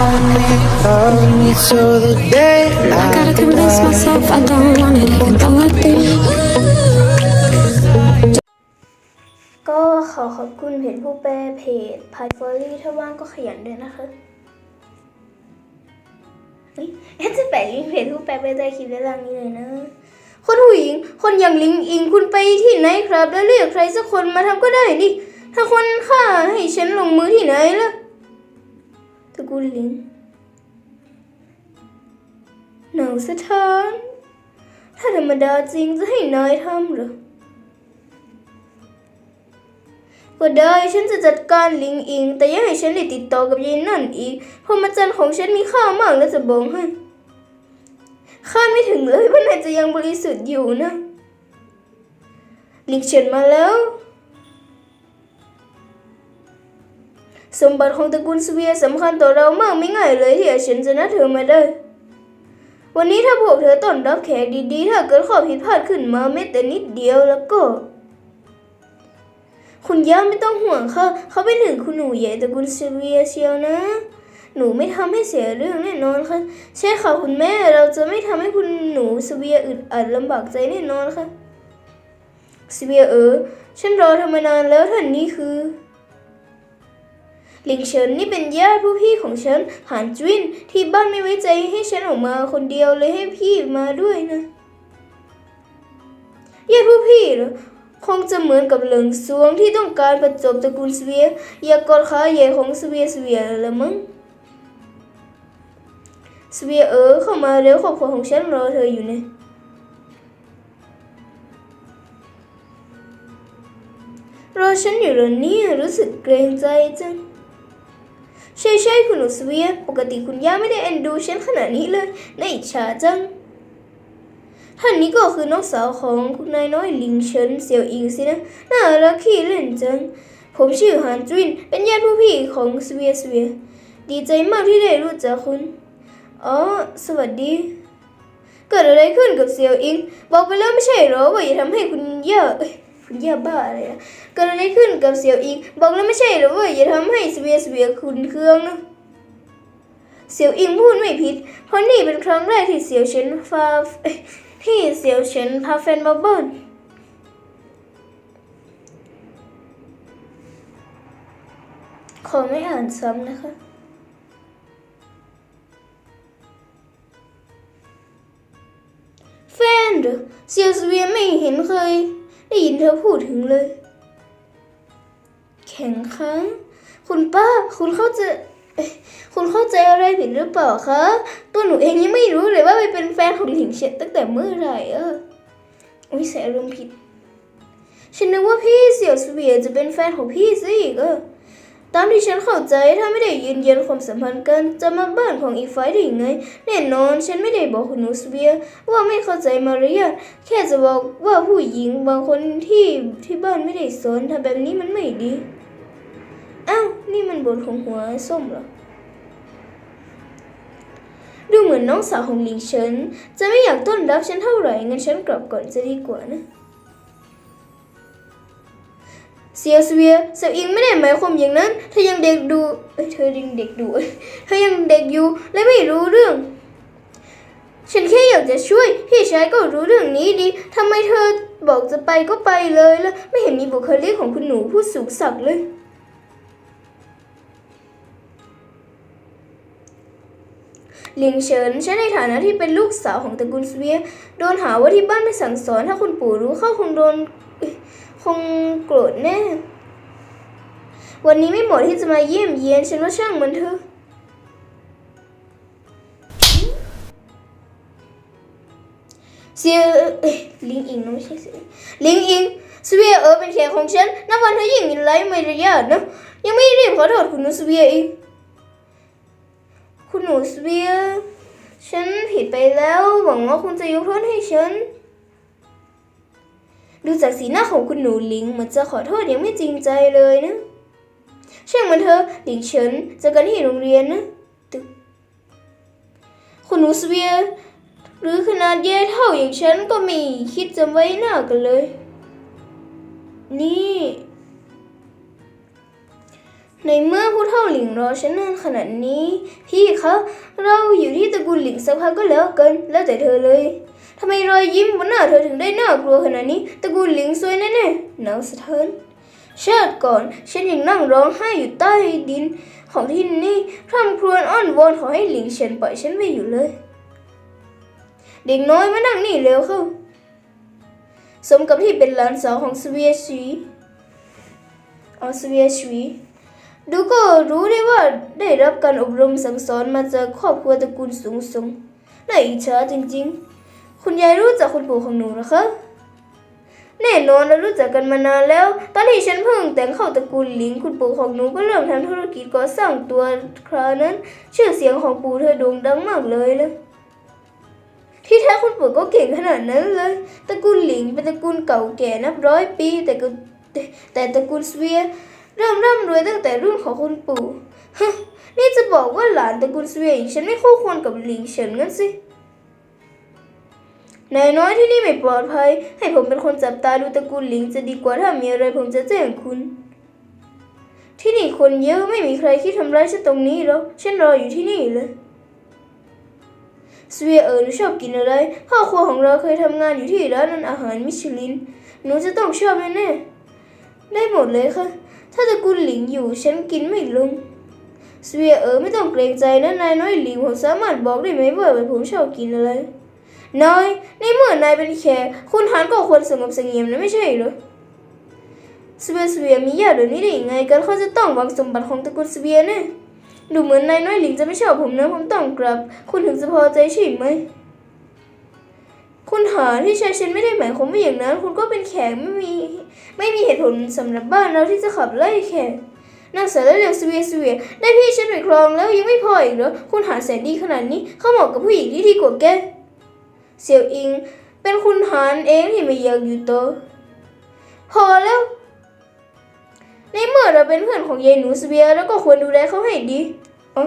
I Gotta convince myself I don't want it, even though I do. ก็ขอขอบคุณเพจผู้แปลเพจพายฟอรี่ถ้าว่างก็ขยันด้วยนะคะเฮ้ยแอดจะแปะลิงก์เพจผู้แปลไปใต้คลิปด้านล่างนี้เลยนะ คนผู้หญิง คนอย่างลิงอิงคุณไปที่ไหนครับ แล้วเรียกใครสักคนมาทำก็ได้นี่ ถ้าคนฆ่าให้ฉันลงมือที่ไหนล่ะ ตระกูลลิงหนังสะท้านถ้าธรรมดาจริงจะให้นายทำเหรอก็ได้ฉันจะจัดการลิงอิง แต่อย่าให้ฉันได้ติดต่อกับยายนั่นอีกเพราะมาจันของฉันมีค่ามากแล้วจะบอกให้ข้าไม่ถึงเลยว่านายจะยังบริสุทธิ์อยู่นะลิงเฉินมาแล้ว สมบัติของตระกูลสเวียสำคัญต่อเรามากไม่ง่ายเลยที่ฉันจะนัดเธอมาได้ วันนี้ถ้าพวกเธอต้อนรับแขกดีๆ ถ้าเกิดข้อผิดพลาดขึ้นมาแม้แต่นิดเดียวแล้วก็ คุณย่าไม่ต้องห่วงค่ะเขาเป็นถึงคุณหนูใหญ่ตระกูลเซเวียเชียวนะ หนูไม่ทำให้เสียเรื่องแน่นอนค่ะ ใช่ค่ะคุณแม่เราจะไม่ทำให้คุณหนูเซเวียอึดอัดลำบากใจแน่นอนค่ะเซเวียเออฉันรอเธอมานานแล้วท่านนี้คือ หลิงเฉินนี่เป็นญาติผู้พี่ของฉันหานจุ้นที่บ้านไม่ไว้ใจให้ฉันออกมาคนเดียวเลยให้พี่มาด้วยนะญาติผู้พี่เหรอคงจะเหมือนกับเหลิงซวงที่ต้องการประจบตระกูลสเวียอยากอดขาใหญ่ของสเวียสเวียละมั้งสเวียเออเข้ามาเร็วครอบครัวของฉันรอเธออยู่เนี่ยรอฉันอยู่เหรอเนี่ยรู้สึกเกรงใจจัง ใช่ใช่คุณหนูสเวียปกติคุณย่าไม่ได้เอ็นดูฉันขนาดนี้เลยน่าอิจฉาจัง ท่านนี้ก็คือน้องสาวของคุณนายน้อยหลิงเฉินเสี่ยวอิงสินะน่ารักขี้เล่นจัง ผมชื่อหานจุนเป็นญาติผู้พี่ของสเวียสเวีย ดีใจมากที่ได้รู้จักคุณ อ๋อ สวัสดีเกิดอะไรขึ้นกับเสี่ยวอิง บอกไปแล้วไม่ใช่เหรอว่าอย่าทำให้คุณย่า เยคุณย่บ้าอะไรอะเกิดอะไรขึ้นกับเสี่ยวอิง บอกแล้วไม่ใช่หรอว่าอย่าทำให้สเวียสเวียคุณเครื่องนะเสี่ยวอิงพูดไม่ผิด เพราะนี่เป็นครั้งแรกที่เสี่ยวเฉินฟาที่เสี่ยวเฉินพาแฟนมาบ้านขอไม่อ่านซ้ำนะคะแฟนเหรอเซียสเวียไม่เห็นเคย ได้ยินเธอพูดถึงเลย แข็งค้างคุณป้า คุณเข้าใจคุณเข้าใจอะไรผิดหรือเปล่าคะ ตัวหนูเองยังไม่รู้เลยว่าไปเป็นแฟนของหลิงเฉียนตั้งแต่เมื่อไหร่เอออุ้ยใส่อารมณ์ผิด ฉันนึกว่าพี่เสี่ยวสเวียจะเป็นแฟนของพี่ซะอีกเออ ตามที่ฉันเข้าใจถ้าไม่ได้ยืนยันความสัมพันธ์กัน จะมาบ้านของอีกฝ่ายได้ยังไง แน่นอนฉันไม่ได้บอกคุณนูสเวียว่าไม่เข้าใจมารยาทแค่จะบอกว่าผู้หญิงบางคนที่ที่บ้านไม่ได้สอนทำแบบนี้มันไม่ดีอ้าวนี่มันบทของหัวส้มเหรอดูเหมือนน้องสาวของหลิงเฉินจะไม่อยากต้อนรับฉันเท่าไหร่งั้นฉันกลับก่อนจะดีกว่านะ ซียวเสวียเซียวอิงไม่ได้หมายความอย่างนั้น เธอยังเด็กดูเอ้ยเธอยังเด็กดูเธอยังเด็กอยู่และไม่รู้เรื่อง ฉันแค่อยากจะช่วย พี่ชายก็รู้เรื่องนี้ดีทำไมเธอบอกจะไปก็ไปเลยแล้วไม่เห็นมีบุคลิกของคุณหนูผู้สูงศักดิ์เลยหลิงเฉินฉันในฐานะที่เป็นลูกสาวของตระกูลสเวียโดนหาว่าที่บ้านไม่สั่งสอน ถ้าคุณปู่รู้เข้าคงโดน งโกรธแน่ วันนี้ไม่เหมาะที่จะมาเยี่ยมเยียนฉันว่าช่างมันเถอะเสียลิงอิงนะไม่ใช่เสียลิงอิงสเวียเออเป็นแขกของฉันนับวันเธอยิ่งมีไรมารยาทนะ ยังไม่รีบขอโทษคุณหนูสเวียอีก คุณหนูสเวีย ฉันผิดไปแล้ว หวังว่าคุณจะยกโทษให้ฉัน ดูจากสีหน้าของคุณหนูหลิงเหมือนจะขอโทษยังไม่จริงใจเลยนะช่างมันเถอะหลิงเฉินเจอกันที่โรงเรียนนะตึกคุณหนูสเวียหรือขนาดแย่เท่าอย่างฉันก็มีคิดจะไว้หน้ากันเลย นี่ ในเมื่อผู้เฒ่าหลิงรอฉันนานขนาดนี้ พี่คะเราอยู่ที่ตระกูลหลิงสักพักก็แล้วกัน แล้วแต่เธอเลย ทำไมรอยยิ้มบนหน้าเธอถึงได้น่ากลัวขนาดนี้ตระกูลหลิงซวยแน่ๆหนาวสะเทือนชาติก่อน ฉันยังนั่งร้องไห้อยู่ใต้ดินของที่นี่พร่ำครวญอ้อนวอนขอให้หลิงเฉินปล่อยฉันไปอยู่เลย เด็กน้อยมานั่งนี่เร็วเข้า สมกับที่เป็นหลานสาวของสเวียชีออสเวียชีดูก็รู้ได้ว่าได้รับการอบรมสั่งสอนมาจากครอบครัวตระกูลสูงส่งน่าอิจฉาจริงๆ คุณยายรู้จักคุณปู่ของหนูเหรอคะแน่นอนเรารู้จักกันมานานแล้ว ตอนที่ฉันเพิ่งแต่งเข้าตระกูลหลิงคุณปู่ของหนูก็เริ่มทำธุรกิจก่อสร้างตัวคราวนั้น ชื่อเสียงของปู่เธอโด่งดังมากเลยเลยที่แท้คุณปู่ก็เก่งขนาดนั้นเลยตระกูลหลิงเป็นตระกูลเก่าแก่นับร้อยปี แต่ก็แต่แต่ตระกูลสเวียเริ่มร่ำรวยตั้งแต่รุ่นของคุณปู่นี่จะบอกว่าหลานตระกูลสเวียอย่างฉันไม่คู่ควรกับหลิงเฉินงั้นสิ นายน้อยที่นี่ไม่ปลอดภัย ให้ผมเป็นคนจับตาดูตระกูลหลิงจะดีกว่าถ้ามีอะไรผมจะแจ้งคุณ ที่นี่คนเยอะไม่มีใครคิดทำร้ายฉันตรงนี้หรอกฉันรออยู่ที่นี่เลยสเวียเออหนูชอบกินอะไรพ่อครัวของเราเคยทำงานอยู่ที่ร้านอาหารมิชลิน หนูจะต้องชอบแน่ๆได้หมดเลยค่ะ ถ้าตระกูลหลิงอยู่ฉันกินไม่ลงสเวียเออไม่ต้องเกรงใจนะนายน้อยหลิงผมสามารถบอกได้ไหมว่าผมชอบกินอะไร นายในเมื่อนายเป็นแขกคุณหานก็ควรสงบเสงี่ยมนะไม่ใช่เหรอสเวียสเวียมีญาติแบบนี้ได้ยังไงกันเขาจะต้องหวังสมบัติของตระกูลสเวียแน่ดูเหมือนนายน้อยหลิงจะไม่ชอบผมนะผมต้องกลับ คุณถึงจะพอใจใช่ไหมคุณหาที่ใช้ฉันไม่ได้หมายความว่าอย่างนั้น คุณก็เป็นแขกไม่มีไม่มีเหตุผลสำหรับบ้านเราที่จะขับไล่แขกนางสาวเรียกสเวียสเวียได้พี่ฉันไปครองแล้วยังไม่พออีกเหรอคุณหาแสนดีขนาดนี้เขาเหมาะกับผู้หญิงที่ดีกว่าแก เสี่ยวอิง เป็นคุณหานเองที่ไม่อยากอยู่โตอพอแล้ว ในเมื่อเราเป็นเพื่อนของยายหนูสเวียแล้วก็ควรดูแลเขาให้ดีอ๋อ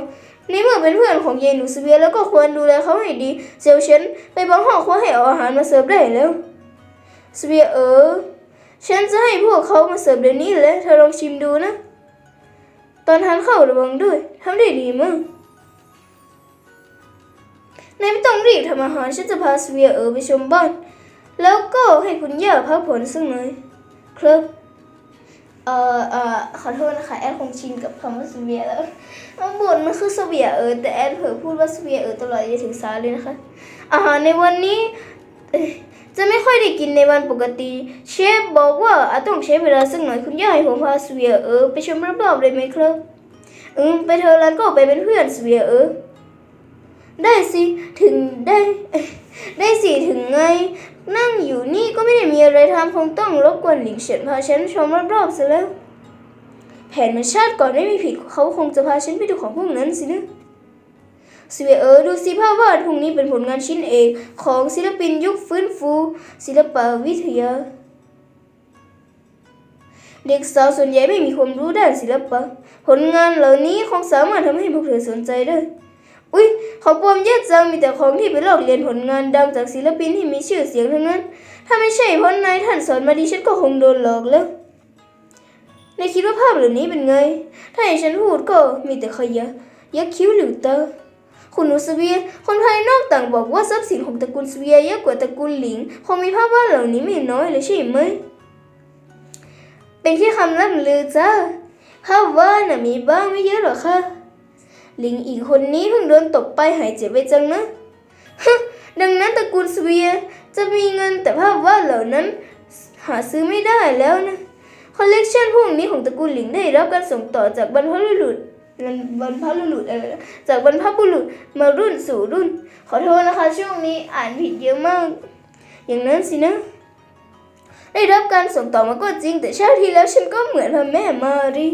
ในเมื่อเป็นเพื่อนของยายหนูสเวียแล้วก็ควรดูแลเขาให้ดีเสี่ยวเฉินไปบอกห้องครัวให้เอาอาหารมาเสิร์ฟได้แล้วสเวียเออฉันจะให้พวกเขามาเสิร์ฟเดี๋ยวนี้เลยเธอลองชิมดูนะ ตอนทานข้าวระวังด้วยทำได้ดีมาก นายไม่ต้องรีบทำอาหารฉันจะพาสเวียเออไปชมบ้าน แล้วก็ให้คุณย่าพักผ่อนสักหน่อยครับเอ่อเอ่อขอโทษนะคะแอดคงชินกับคำว่าสเวียแล้วข้างบนมันคือสเวียเออแต่แอดเผลอพูดว่าสเวียเออตลอดจนถึงสาเลยนะคะอาหารในวันนี้จะไม่ค่อยได้กินในวันปกติ เชฟบอกว่าอาจต้องใช้เวลาสักหน่อยคุณย่าให้ผมพาสเวียเออไปชมรอบๆเลยไหมครับ อืมไปเธอแล้วก็ไปเป็นเพื่อนสเวียเออ ได้สิถึงได้ ได้สิถึงไง นั่งอยู่นี่ก็ไม่ได้มีอะไรทำคงต้องรบกวนหลิงเฉินพาฉันชมรอบๆซะแล้ว แผนมาชาติก่อนไม่มีผิดเขาคงจะพาฉันไปดูของพวกนั้นสินะสเวีเออดูสิภาพวาดพวกนี้เป็นผลงานชิ้นเอกของศิลปินยุคฟื้นฟู ศิลปวิทยา เด็กสาวส่วนใหญ่ไม่มีความรู้ด้านศิลปะ ผลงานเหล่านี้คงสามารถทำให้พวกเธอสนใจได้ อุ๊ยของปลอมเยอะจังมีแต่ของที่ไปลอกเรียนผลงานดังจากศิลปินที่มีชื่อเสียงทั้งนั้น ถ้าไม่ใช่เพราะนายท่านสอนมาดีฉันก็คงโดนหลอกแล้วนายคิดว่าภาพเหล่านี้เป็นไง ถ้าให้ฉันพูดก็มีแต่ขยะยักษ์คิ้วหลิวเตอร์คุณหนูสเวีย คนภายนอกต่างบอกว่าทรัพย์สินของตระกูลสเวียเยอะกว่าตระกูลหลิง คงมีภาพวาดเหล่านี้ไม่น้อยเลยใช่ไหม เป็นแค่คำล่ำลือจ้าภาพวาดน่ะมีบ้างไม่เยอะหรอกค่ะ ลิงอีกคนนี้เพิ่งโดนตบไปหายเจ็บไปจังนะฮึดังนั้นตระกูลสเวียจะมีเงินแต่ภาพวาดเหล่านั้น หาซื้อไม่ได้แล้วนะคอลเลกชันพวกนี้ของตระกูลหลิงได้รับการส่งต่อจากบรรพบุรุษบรรพบุรุษอะไรนะจากบรรพบุรุษมารุ่นสู่รุ่น ขอโทษนะคะช่วงนี้อ่านผิดเยอะมาก อย่างนั้นสินะ ได้รับการส่งต่อมาก็จริง แต่ชาติที่แล้วฉันก็เหมือนพ่อแม่มารี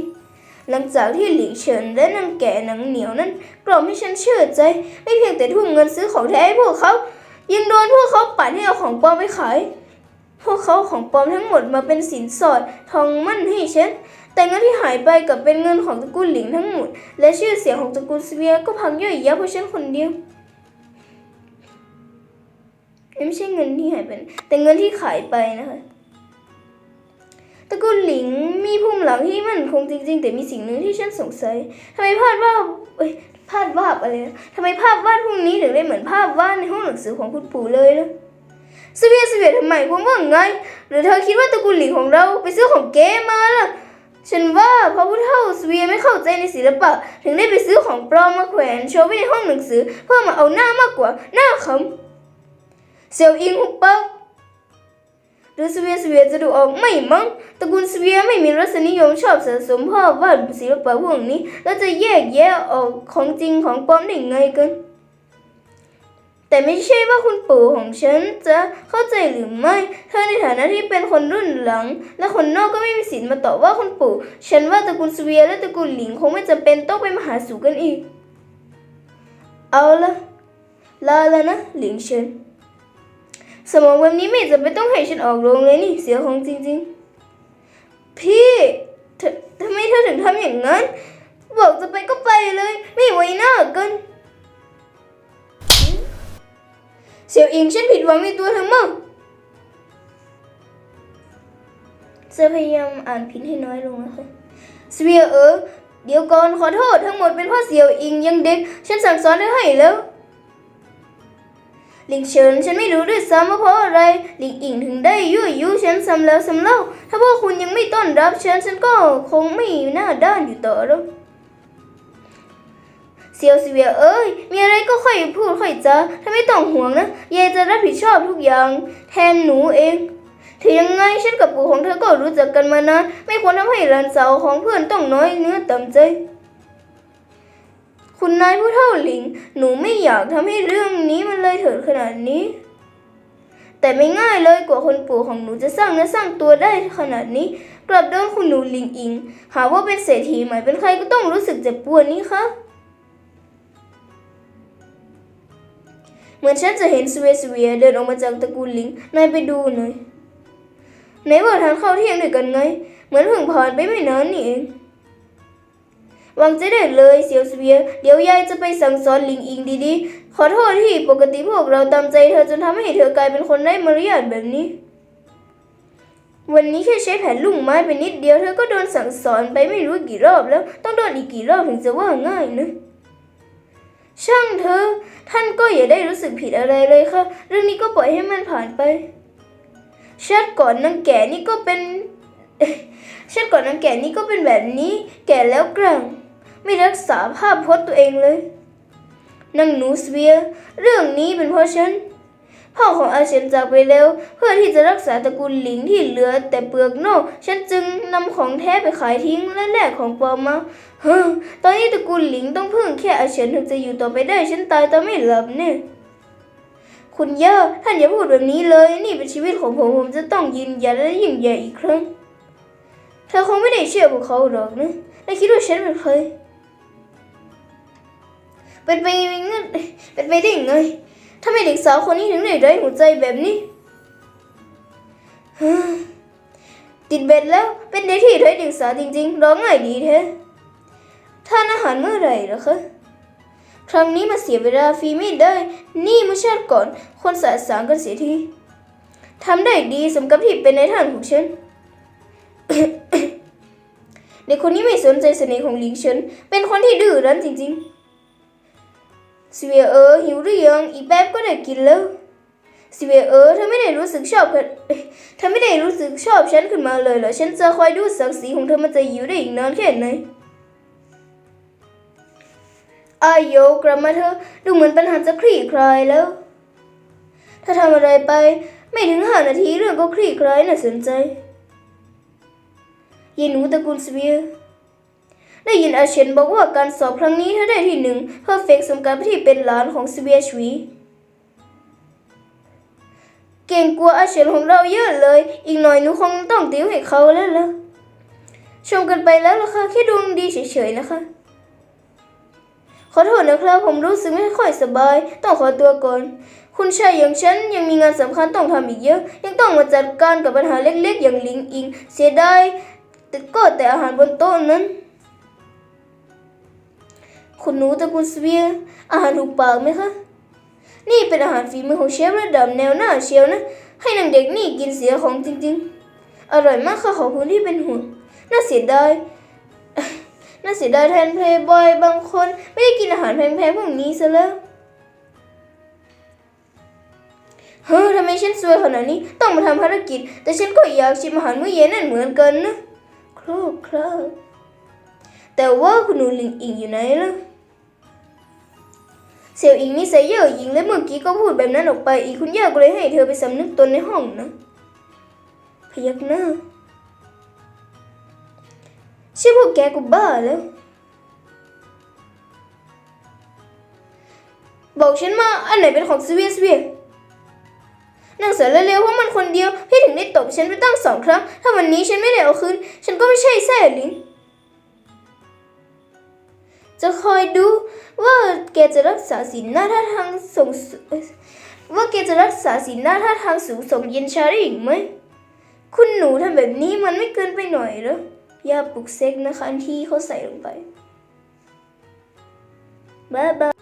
หลังจากที่หลิงเฉินและนางแก่หนังเหนียวนั้น กล่อมให้ฉันเชื่อใจ ไม่เพียงแต่ทุ่มเงินซื้อของแท้ให้พวกเขา ยังโดนพวกเขาปั่นให้เอาของปลอมไปขาย พวกเขาของปลอมทั้งหมดมาเป็นสินสอดทองมั่นให้ฉัน แต่เงินที่หายไปกับเป็นเงินของตระกูลหลิงทั้งหมด และชื่อเสียงของตระกูลเสเวียก็พังย่อยยับเพราะฉันคนเดียวไม่ใช่เงินที่หายไป แต่เงินที่ขายไปนะคะ ตระกูลหลิงมีภูมิหลังที่มั่นคงจริง ๆ แต่มีสิ่งหนึ่งที่ฉันสงสัยทำไมภาพวาดเอ้ยภาพวาดอะไรนะทำไมภาพวาดพวกนี้ถึงได้เหมือนภาพวาดในห้องหนังสือของคุณปู่เลยนะสเวียสเวียทำไมคุณว่าไงหรือเธอคิดว่าตระกูลหลิงของเราไปซื้อของเก๊มาล่ะฉันว่าเพราะผู้เฒ่าสเวียไม่เข้าใจในศิลปะ ถึงได้ไปซื้อของปลอมมาแขวนโชว์ไว้ในห้องหนังสือ เพื่อมาเอาหน้ามากกว่าหน้าขำเซลอิงหุบปัก หรือสเวียสเวียจะดูออกไม่มั้งตระกูลสเวียไม่มีรสนิยมชอบสะสมภาพวาดศิลปะพวกนี้ แล้วจะแยกแยะออกของจริงของปลอมได้ไงกันแต่ไม่ใช่ว่าคุณปู่ของฉันจะเข้าใจหรือไม่ เธอในฐานะที่เป็นคนรุ่นหลัง และคนนอกก็ไม่มีสิทธิ์มาตอบว่าคุณปู่ ฉันว่าตระกูลสเวียและตระกูลหลิงคงไม่จำเป็นต้องไปมาหาสู่กันอีก เอาละลาแล้วนะหลิงเฉิน สมองแบบนี้ไม่จำเป็นต้องให้ฉันออกโรงเลยนี่เสียของจริง ๆ พี่ทำไมเธอถึงทำอย่างนั้น บอกจะไปก็ไปเลย ไม่ไว้หน้ากันเสี่ยวอิงฉันผิดหวังในตัวเธอมากจะพยายามอ่านพินให้น้อยลงนะคะเสวียเออเดี๋ยวก่อนขอโทษทั้งหมดเป็นเพราะเสี่ยวอิงยังเด็ก ฉันสั่งสอนเธอให้แล้ว หลิงเฉินฉันไม่รู้ด้วยซ้ำว่าเพราะอะไร หลิงอิงถึงได้ยั่วยุฉันซ้ำแล้วซ้ำเล่า ถ้าพวกคุณยังไม่ต้อนรับฉันฉันก็คงไม่หน้าด้านอยู่ต่อแล้วเซียวเซียเอ้ย มีอะไรก็ค่อยพูดค่อยจาถ้าไม่ต้องห่วงนะยายจะรับผิดชอบทุกอย่าง แทนหนูเองถึงยังไงฉันกับปู่ของเธอก็รู้จักกันมานานไม่ควรทำให้หลานสาวของเพื่อนต้องน้อยเนื้อต่ำใจ คุณนายผู้เท่าหลิง หนูไม่อยากทำให้เรื่องนี้มันเลยเถิดขนาดนี้ แต่ไม่ง่ายเลยกว่าคนปู่ของหนูจะสร้างเนื้อสร้างตัวได้ขนาดนี้ กลับโดนคุณหนูหลิงอิง หาว่าเป็นเศรษฐีใหม่เป็นใครก็ต้องรู้สึกเจ็บปวดนี่คะเหมือนฉันจะเห็นสเวสเวียเดินออกมาจากตระกูลลิง นายไปดูหน่อยไหนบอกทานข้าวเที่ยงด้วยกันไง เหมือนเพิ่งผ่านไปไม่นานนี่เอง วางใจได้เลยเซียวสเวีย เดี๋ยวยายจะไปสั่งสอนลิงอิงดีๆ ขอโทษที่ปกติพวกเราตามใจเธอจนทำให้เธอกลายเป็นคนไร้มารยาทแบบนี้ วันนี้แค่ใช้แผ่นลุ่งไม้ไปนิดเดียวเธอก็โดนสั่งสอนไปไม่รู้กี่รอบแล้ว ต้องโดนอีกกี่รอบถึงจะว่าง่ายนะช่างเธอ ท่านก็อย่าได้รู้สึกผิดอะไรเลยค่ะ เรื่องนี้ก็ปล่อยให้มันผ่านไปชาติก่อนนางแก่นี่ก็เป็นชาติก่อนนางแก่นี่ก็เป็นแบบนี้ แก่แล้วกลาง ไม่รักษาภาพพจน์ตัวเองเลยนางหนูสเวีย เรื่องนี้เป็นเพราะฉัน พ่อของอาเฉินจากไปแล้ว เพื่อที่จะรักษาตระกูลหลิงที่เหลือแต่เปลือกนอก ฉันจึงนำของแท้ไปขายทิ้งและแลกของปลอมมาเฮ้อตอนนี้ตระกูลหลิงต้องพึ่งแค่อาเฉินถึงจะอยู่ต่อไปได้ฉันตายตอนไม่หลับเนี่ยคุณย่าท่านอย่าพูดแบบนี้เลย นี่เป็นชีวิตของผมผมจะต้องยืนยันและยิ่งใหญ่อีกครั้งเธอคงไม่ได้เชื่อพวกเขาหรอกนะและคิดว่าฉันเป็นใคร เป็นไปงั้นเป็นไปได้ยังไงทำไมเด็กสาวคนนี้ถึงได้ไร้หัวใจแบบนี้ติดเบ็ดแล้วเป็นเด็กที่ไร้เด็กสาวจริง ๆ ร้องง่ายดีแท้ทานอาหารเมื่อไหร่เหรอคะครั้งนี้มาเสียเวลาฟรีไม่ได้ นี่เมื่อชาติก่อน คนสะสางกันเสียทีทำได้ดีสมกับที่เป็นในายท่านของฉัน เด็กคนนี้ไม่สนใจเสน่ห์ของหลิงเฉินเป็นคนที่ดื้อรั้นจริง ๆ สเวีเออหิวหรือยังอีกแป๊บก็ได้กินแล้วสเวีเออเธอไม่ได้รู้สึกชอบเธอไม่ได้รู้สึกชอบฉันขึ้นมาเลยเหรอฉันจะคอยดูศักดิ์ศรีของเธอมันจะอยู่ได้อีกนานแค่ไหนอายโยกลับมาเธอดูเหมือนปัญหาจะคลี่คลายแล้ว ถ้าทำอะไรไป ไม่ถึงห้านาทีเรื่องก็คลี่คลายน่าสนใจยายหนูตระกูลสเวีย ได้ยินอาเชนบอกว่าการสอบครั้งนี้เธอได้ที่หนึ่งเพอร์เฟกสมกับที่เป็นหลานของสเวียชวีเก่งกว่าอาเชนของเราเยอะเลย อีกหน่อยหนูคงต้องติวให้เขาแล้วล่ะ ชมกันไปแล้วล่ะค่ะ แค่ดวงดีเฉยๆนะคะ ขอโทษนะครับ ผมรู้สึกไม่ค่อยสบาย ต้องขอตัวก่อน คุณชายอย่างฉันยังมีงานสำคัญต้องทำอีกเยอะ ยังต้องมาจัดการกับปัญหาเล็กๆ อย่างลิงอิง เสียดายแต่ก็แต่อาหารบนโต๊ะนั้น คุณหนูตระกูลสเวียอาหารถูกปากไหมคะ นี่เป็นอาหารฝีมือของเชฟระดับแนวหน้าเชียวนะ ให้นางเด็กนี่กินเสียของจริง ๆ อร่อยมากค่ะขอบคุณที่เป็นห่วงน่าเสียดายน่าเสียดายแทนเพลย์บอยบางคนไม่ได้กินอาหารแพงๆพวกนี้ซะแล้วเฮ้ยทำไมฉันซวยขนาดนี้ต้องมาทำภารกิจ แต่ฉันก็อยากชิมอาหารมื้อเย็นนั่นเหมือนกันนะ ครบครับแต่ว่าคุณหนูลิงอิงอยู่ไหนล่ะ เสี่ยวอิงนี่ใส่เย่อหญิงและเมื่อกี้ก็พูดแบบนั้นออกไป อีกคุณย่าก็เลยให้เธอไปสำนึกตนในห้องนะพยักหน้าเชื่อพวกแกกูบ้าแล้ว บอกฉันมาอันไหนเป็นของสวีสเวียนางเสือเร็วๆเพราะมันคนเดียว พี่ถึงได้ตบฉันไปตั้งสองครั้ง ถ้าวันนี้ฉันไม่ได้เอาคืน ฉันก็ไม่ใช่แซ่ลิง จะคอยดูว่าแกจะรักษาศีลหน้าท่าทางส่งว่าแกจะรักษาศีลหน้าท่าทางสูงส่งเย็นชาได้อีกไหม คุณหนูทำแบบนี้มันไม่เกินไปหน่อยหรออย่าปลุกเซ็กนะคะที่เขาใส่ลงไป บ๊ายบาย